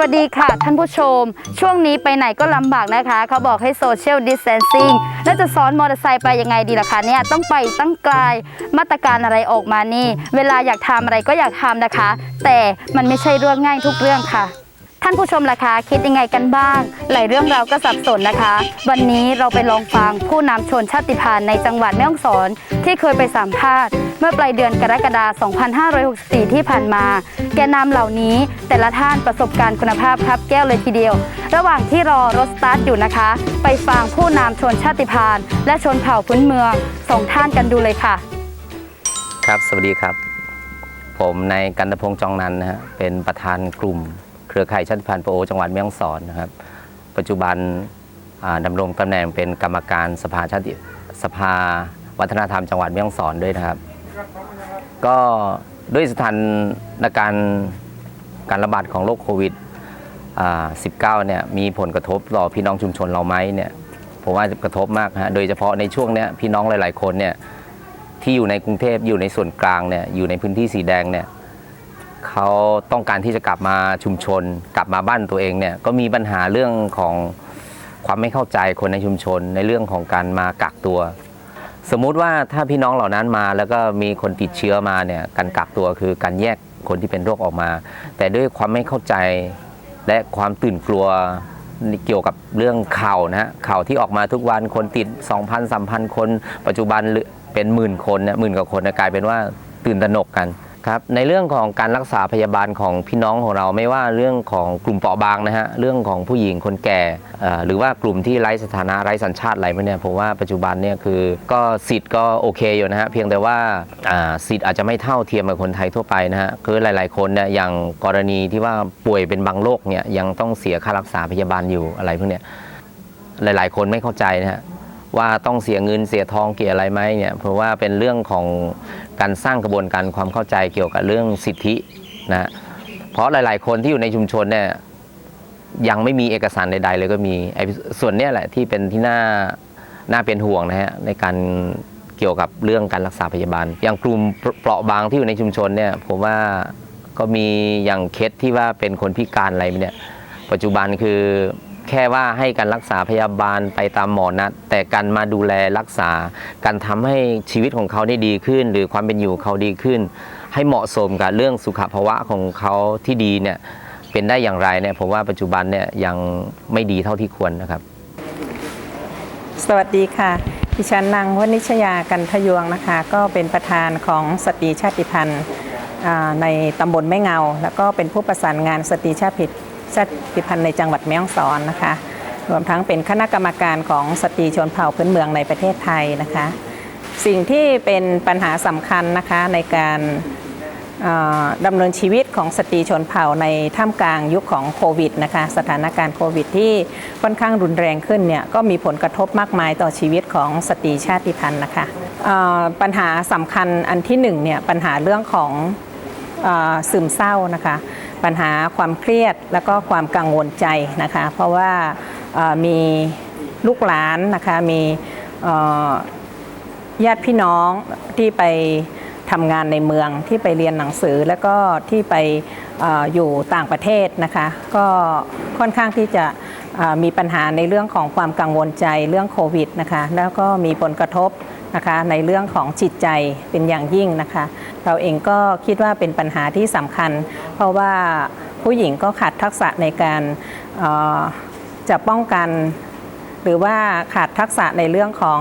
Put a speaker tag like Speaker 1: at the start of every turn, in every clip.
Speaker 1: วัสดีค่ะท่านผู้ชม ช่วงนี้ไปไหนก็ลำบากนะคะ เขาบอกให้โซเชียลดิส a ทนซิ่งแล้วจะซ้อนมอเตอร์ไซค์ไปยังไงดีล่ะคะเนี่ยต้องไปตั้งไกลมาตรการอะไรออกมานี่ เวลาอยากทำอะไรก็อยากทำนะคะ แต่มันไม่ใช่เรื่องง่ายทุกเรื่องค่ะท่านผู้ชมล่ะคะคิดยังไงกันบ้าง หลายเรื่องเราก็สับสนนะคะ วันนี้เราไปลองฟังผู้นำชนชาติพันธุ์ในจังหวัดแม่ฮ่องสอนที่เคยไปสัมภาษณ์ เมื่อปลายเดือนกรกฎาคม 2564 ที่ผ่านมา แกนนำเหล่านี้แต่ละท่านประสบการณ์คุณภาพครับแก้วเลยทีเดียว ระหว่างที่รอรถสตาร์ทอยู่นะคะ ไปฟังผู้นำชนชาติพันธุ์และชนเผ่าพื้นเมืองสองท่านกันดูเลยค่ะ
Speaker 2: ครับสวัสดีครับ ผมนายกันตพงษ์จองนันนะฮะเป็นประธานกลุ่ม เครือข่ายชาติพันธุ์ปโอจังหวัดแม่ฮ่องสอนนะครับ ปัจจุบันอ่าดำรงตำแหน่งเป็นกรรมการสภาชาติสภาวัฒนธรรมจังหวัดแม่ฮ่องสอนด้วยนะครับ ก็ด้วยสถานการณ์การระบาดของโรคโควิด 19 เนี่ยมีผลกระทบต่อพี่น้องชุมชนเราไหมเนี่ยผมว่ากระทบมากฮะ โดยเฉพาะในช่วงเนี้ยพี่น้องหลาย ๆ คนเนี่ยที่อยู่ในกรุงเทพอยู่ในส่วนกลางเนี่ยอยู่ในพื้นที่สีแดงเนี่ยเขาต้องการที่จะกลับมาชุมชน กลับมาบ้านตัวเองเนี่ยก็มีปัญหาเรื่องของความไม่เข้าใจคนในชุมชน ในเรื่องของการมากักตัว สมมุติว่าถ้าพี่น้องเหล่านั้นมา แล้วก็มีคนติดเชื้อมาเนี่ยการกักตัวคือการแยกคนที่เป็นโรคออกมา แต่ด้วยความไม่เข้าใจและความตื่นกลัวเกี่ยวกับเรื่องข่าวนะฮะข่าวที่ออกมาทุกวันคนติด 2,000 3,000 คน ปัจจุบันเป็นหมื่นคนเนี่ยหมื่นกว่าคนกลายเป็นว่าตื่นตระหนกกัน ครับในเรื่องของการรักษาพยาบาลของพี่น้องของเราไม่ว่าเรื่องของกลุ่มเปราะบางนะฮะเรื่องของผู้หญิงคนแก่อ่อหรือว่ากลุ่มที่ไร้สถานะไร้สัญชาติอะไรพวกเนี่ยผมว่าปัจจุบันเนี่ยคือก็สิทธิ์ก็โอเคอยู่นะฮะเพียงแต่ว่าอ่าสิทธิ์อาจจะไม่เท่าเทียมกับคนไทยทั่วไปนะฮะคือหลาย ๆ คนเนี่ยอย่างกรณีที่ว่าป่วยเป็นบางโรคเนี่ยยังต้องเสียค่ารักษาพยาบาลอยู่อะไรพวกเนี้ยหลาย ๆ คนไม่เข้าใจนะฮะ ว่าต้องเสียเงินเสียทองเกี่ยอะไรไหมเนี่ยเพราะว่าเป็นเรื่องของการสร้างกระบวนการความเข้าใจเกี่ยวกับเรื่องสิทธินะฮะเพราะหลาย ๆ คนที่อยู่ในชุมชนเนี่ยยังไม่มีเอกสารใด ๆ เลยก็มีไอ้ส่วนเนี้ยแหละที่เป็นที่น่าน่าเป็นห่วงนะฮะในการเกี่ยวกับเรื่องการรักษาพยาบาล อย่างกลุ่มเปราะบางที่อยู่ในชุมชนเนี่ยผมว่าก็มีอย่างเคสที่ว่าเป็นคนพิการอะไรเนี่ยปัจจุบันคือ แค่ว่าให้การรักษาพยาบาลไปตามหมอนัดแต่การมาดูแลรักษา การทำให้ชีวิตของเขาได้ดีขึ้น หรือความเป็นอยู่เขาดีขึ้น ให้เหมาะสมกับเรื่องสุขภาวะของเขาที่ดีเนี่ยเป็นได้อย่างไรเนี่ยผมว่าปัจจุบันเนี่ยยังไม่ดีเท่าที่ควรนะครับ
Speaker 3: สวัสดีค่ะดิฉันนางวนิชยากันทยวงนะคะ ก็เป็นประธานของสตรีชาติพันธุ์ในตำบลแม่เงา แล้วก็เป็นผู้ประสานงานสตรีชาติ ชาติพันธุ์ในจังหวัดแม่ฮ่องสอนนะคะ รวมทั้งเป็นคณะกรรมการของสตรีชนเผ่าพื้นเมืองในประเทศไทยนะคะ สิ่งที่เป็นปัญหาสำคัญนะคะในการดำเนินชีวิตของสตรีชนเผ่าในท่ามกลางยุคของโควิดนะคะสถานการณ์โควิดที่ค่อนข้างรุนแรงขึ้นเนี่ยก็มีผลกระทบมากมายต่อชีวิตของสตรีชาติพันธุ์นะคะปัญหาสำคัญอันที่หนึ่งเนี่ยปัญหาเรื่องของอซึมเศร้านะคะ ปัญหาความเครียดแล้วก็ความกังวลใจนะคะ เพราะว่ามีลูกหลานนะคะมีญาติพี่น้องที่ไปทำงานในเมืองที่ไปเรียนหนังสือแล้วก็ที่ไปออยู่ต่างประเทศนะคะ ก็ค่อนข้างที่จะมีปัญหาในเรื่องของความกังวลใจเรื่องโควิดนะคะ แล้วก็มีผลกระทบ นะคะในเรื่องของจิตใจเป็นอย่างยิ่งนะคะ เราเองก็คิดว่าเป็นปัญหาที่สำคัญ เพราะว่าผู้หญิงก็ขาดทักษะในการจะป้องกัน หรือว่าขาดทักษะในเรื่องของ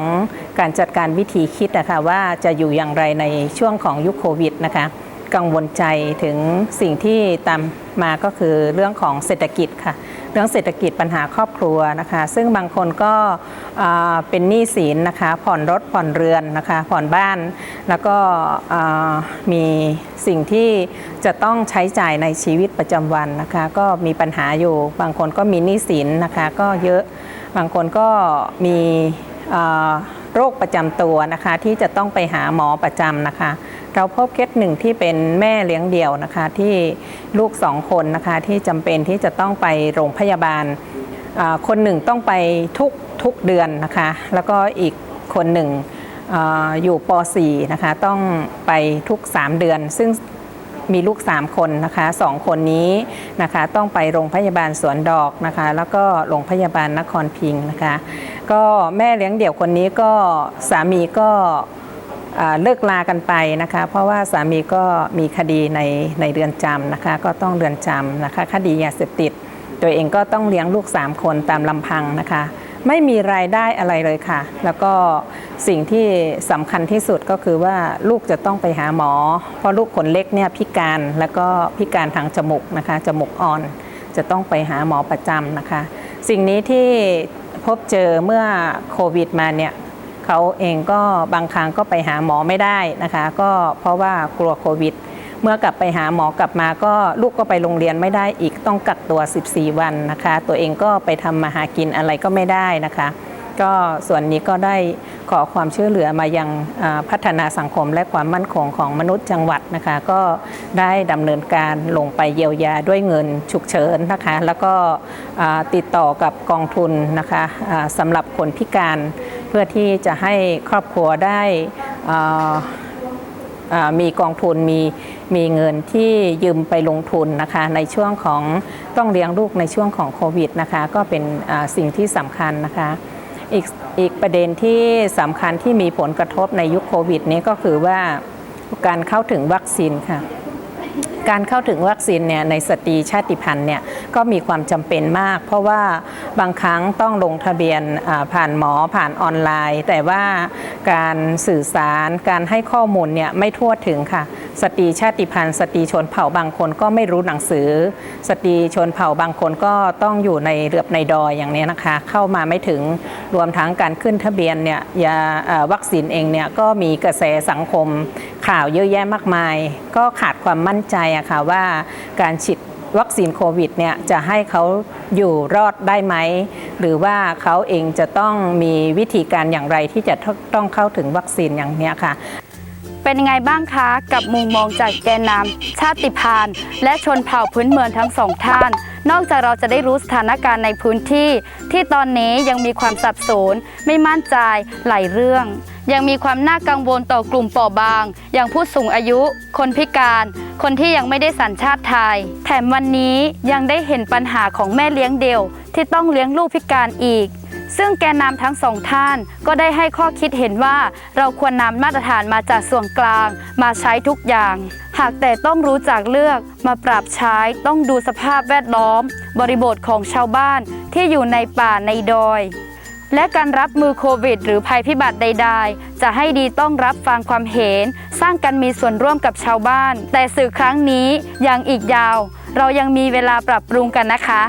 Speaker 3: การจัดการวิธีคิดนะคะว่าจะอยู่อย่างไรในช่วงของยุคโควิดนะคะ กังวลใจถึงสิ่งที่ตามมาก็คือเรื่องของเศรษฐกิจค่ะ เรื่องเศรษฐกิจปัญหาครอบครัวนะคะ ซึ่งบางคนก็เป็นหนี้สินนะคะ ผ่อนรถผ่อนเรือนนะคะ ผ่อนบ้าน แล้วก็มีสิ่งที่จะต้องใช้จ่ายในชีวิตประจำวันนะคะ ก็มีปัญหาอยู่ บางคนก็มีหนี้สินนะคะ ก็เยอะ บางคนก็มีโรคประจำตัวนะคะที่จะต้องไปหาหมอประจำนะคะ เราพบเคสหนึ่งที่เป็นแม่เลี้ยงเดี่ยวนะคะ ที่ลูกสองคนนะคะที่จำเป็นที่จะต้องไปโรงพยาบาล คนหนึ่งต้องไปทุกทุกเดือนนะคะ แล้วก็อีกคนหนึ่งออยู่ป .4 นะคะ ต้องไปทุก 3 เดือน ซึ่งมีลูก 3 คนนะคะสองคนนี้นะคะ ต้องไปโรงพยาบาลสวนดอกนะคะ แล้วก็โรงพยาบาลนครพิงค์นะคะ ก็แม่เลี้ยงเดี่ยวคนนี้ก็สามีก็ เลิกลากันไปนะคะ เพราะว่าสามีก็มีคดีในในเรือนจำนะคะ ก็ต้องเรือนจำนะคะ คดียาเสพติด ตัวเองก็ต้องเลี้ยงลูก 3 คนตามลำพังนะคะ ไม่มีรายได้อะไรเลยค่ะ แล้วก็สิ่งที่สำคัญที่สุดก็คือว่าลูกจะต้องไปหาหมอ เพราะลูกคนเล็กเนี่ยพิการแล้วก็พิการทางจมูกนะคะจมูกอ่อน จะต้องไปหาหมอประจำนะคะ สิ่งนี้ที่พบเจอเมื่อโควิดมาเนี่ย เขาเองก็บางครั้งก็ไปหาหมอไม่ได้นะคะ ก็เพราะว่ากลัวโควิด เมื่อกลับไปหาหมอกลับมาก็ลูกก็ไปโรงเรียนไม่ได้อีกต้องกักตัว 14 วันนะคะ ตัวเองก็ไปทำมาหากินอะไรก็ไม่ได้นะคะ ก็ส่วนนี้ก็ได้ขอความช่วยเหลือมายังอ่าพัฒนาสังคมและความมั่นคงของมนุษย์จังหวัดนะคะ ก็ได้ดำเนินการลงไปเยียวยาด้วยเงินฉุกเฉินนะคะ แล้วก็ติดต่อกับกองทุนนะคะสำหรับคนพิการ เพื่อที่จะให้ครอบครัวได้มีกองทุนมีมีเงินที่ยืมไปลงทุนนะคะในช่วงของต้องเลี้ยงลูกในช่วงของโควิดนะคะก็เป็นสิ่งที่สำคัญนะคะอีกอีกประเด็นที่สำคัญที่มีผลกระทบในยุคโควิดนี้ก็คือว่าการเข้าถึงวัคซีนค่ะการเข้าถึงวัคซีนเนี่ยในสตรีชาติพันธุ์เนี่ยก็มีความจำเป็นมาก เพราะว่า บางครั้งต้องลงทะเบียนผ่านหมอผ่านออนไลน์ แต่ว่าการสื่อสารการให้ข้อมูลเนี่ยไม่ทั่วถึงค่ะ สตรีชาติพันธุ์ สตรีชนเผ่าบางคนก็ไม่รู้หนังสือ สตรีชนเผ่าบางคนก็ต้องอยู่ในเรือบในดอยอย่างนี้นะคะ เข้ามาไม่ถึงรวมทั้งการขึ้นทะเบียนเนี่ยยาวัคซีนเองเนี่ยก็มีกระแสสังคมข่าวเยอะแยะมากมาย ก็ขาดความมั่นใจอะค่ะว่าการฉีด วัคซีนโควิดเนี่ยจะให้เขาอยู่รอดได้ไหม หรือว่าเขาเองจะต้องมีวิธีการอย่างไรที่จะต้องเข้าถึงวัคซีนอย่างเนี้ยค่ะ
Speaker 1: เป็นยังไงบ้างคะกับมุมมองจากแกนนำชาติพันธุ์และชนเผ่าพื้นเมืองทั้งสองท่าน นอกจากเราจะได้รู้สถานการณ์ในพื้นที่ ที่ตอนนี้ยังมีความสับสนไม่มั่นใจหลายเรื่อง ยังมีความน่ากังวลต่อกลุ่มเปราะบาง อย่างผู้สูงอายุ คนพิการ คนที่ยังไม่ได้สัญชาติไทย แถมวันนี้ยังได้เห็นปัญหาของแม่เลี้ยงเดี่ยว ที่ต้องเลี้ยงลูกพิการอีกซึ่งแกนนำทั้งสองท่านก็ได้ให้ข้อคิดเห็นว่าเราควรนำมาตรฐานมาจากส่วนกลาง มาใช้ทุกอย่าง หากแต่ต้องรู้จักเลือกมาปรับใช้ต้องดูสภาพแวดล้อม บริบทของชาวบ้านที่อยู่ในป่าในดอย และการรับมือโควิด หรือภัยพิบัติใด ๆ จะให้ดีต้องรับฟังความเห็น สร้างกันมีส่วนร่วมกับชาวบ้าน แต่สื่อครั้งนี้ยังอีกยาว เรายังมีเวลาปรับปรุงกันนะคะ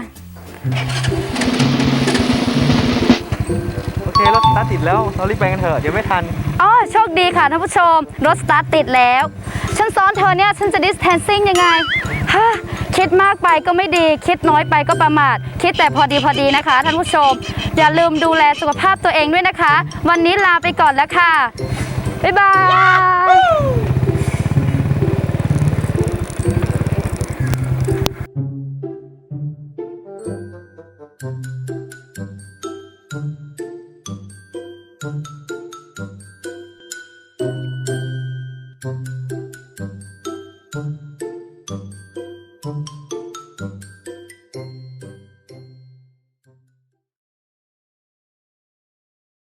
Speaker 4: โอเครถสตาร์ทติดแล้วเรารีบไปกันเถอะเดี๋ยวไม่ทัน
Speaker 1: อ๋อโชคดีค่ะท่านผู้ชม รถสตาร์ทติดแล้วฉั นซ้อนเธอเนี่ยฉันจะ distancing ยังไงฮะคิดมากไปก็ไม่ดี คิดน้อยไปก็ประมาท คิดแต่พอดีพอดีนะคะท่านผู้ชม อย่าลืมดูแลสุขภาพตัวเองด้วยนะคะ วันนี้ลาไปก่อนแล้วค่ะ บ๊ายบาย